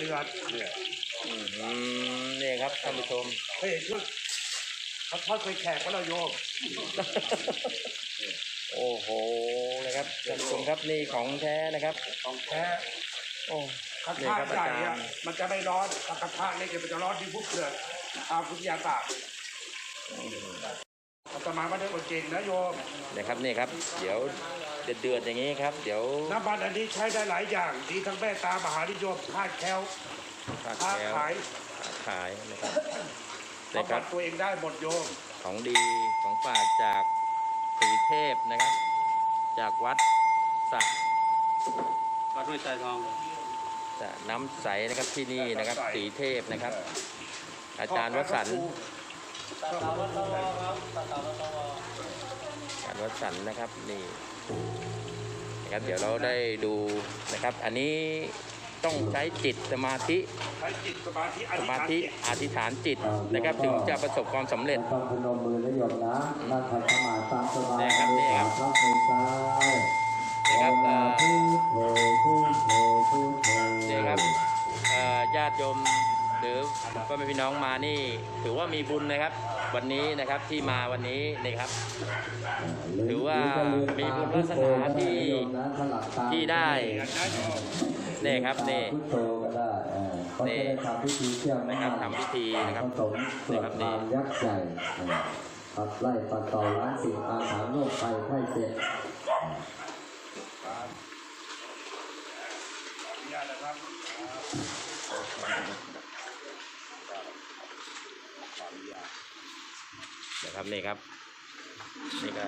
เดือนเนี่ยอืมนี่ครับท่านผู้ชมเฮ้ยชุดเขาทอดเคยแขกก็เราโยมโอ้โหนะครับท่านผู้ชมครับนี่ของแท้นะครับ ของแท้โอ้กระนี่ทะครับใหญ่อาจารอะย์มันจะไม่ร้อนแต่กระทะเล็กเนี่ยมันจะร้อนที่พุกเกิดตามพุทธยาศาสตร์อาต มาไม่ได้อดเก่งนะโยมนะครับนี่ครับ เดี๋ยวเดือดเดือดๆอย่างนี้ครับ เดี๋ยวน้ำมันอันนี้ใช้ได้หลายอย่างดีทั้งแม่ตามหานิยมคาดแคล้วฝากค้าแก้วขายขายนะครับบำนะคบัรัดบตัวเองได้หมดโยมของดีของฝากจากสีเทพนะครับ จากวัดสักวัดห้วยทรายทองจะน้ำใสนะครับที่นี่นะครับ สีเทพนะครับ อาจารย์วสันต์ อาจารย์วสันต์นะครับนี่นะครับเดี๋ยวเราได้ดูนะครับ อันนี้ต้องใช้จิตสมาธิใช้จิตสมาธิอสธิษมาฐานธิจิตอธิษฐานจิตนะครับ ถึงจะประสบความสำเร็จต้องพนมมือนะโยมนะนั่งขัดสมาธิตามสบายนี่ครับนี่ครับมือขวาครับมือซ้ายนี่ครับเอ่อพุทโธพุทโธพุทโธนี่ครับเอ่อญาติโยม หรือพ่อแม่พี่น้องมานี่ ถือว่ามีบุญนะครับ วันนี้นะครับที่มาวันนี้นี่ครับ ถือว่ามีบุญวาสนาที่ที่ได้นี่ครับนี่พุทโธก็ได้เออเขาจะได้ทำพิธีเชื่อมนะครับทำพิธีนะครับผสมส่วนนี่ครับนี่บางยักษ์ใหญ่ขับไล่ปัดต่อล้างสิ่งอาถรรพ์โรคภัยไข้เจ็บครับ นะ ครับนี่ครับ นี่ก็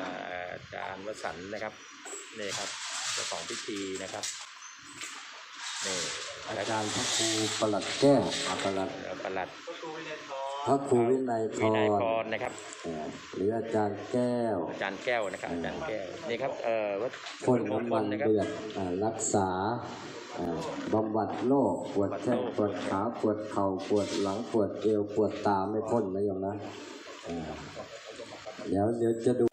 อาจารย์วสันต์นะครับนี่ครับเจ้าของพิธีนะครับนี่อาจารย์พระครูประหลัดแก้วอัปลัดประหลัดพระครูวินัยพวินัยพรรนะครับเอ่อหรืออาจารย์แก้ว อาจารย์แก้วนะครับอาจารย์แก้วนี่ครับเอ่อวัดพ่นมงน้ำคมัลนนะครับเดือดเอ่อรักษาเอ่อบำบัดโรคปวดแข้งปวดขาปวดเข่าปวดหลังปวดเอวปวดตาไม่พ่นนะโยมนะ เอ่อเดี๋ยวเดี๋ยวจะดู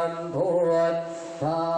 การปวดทา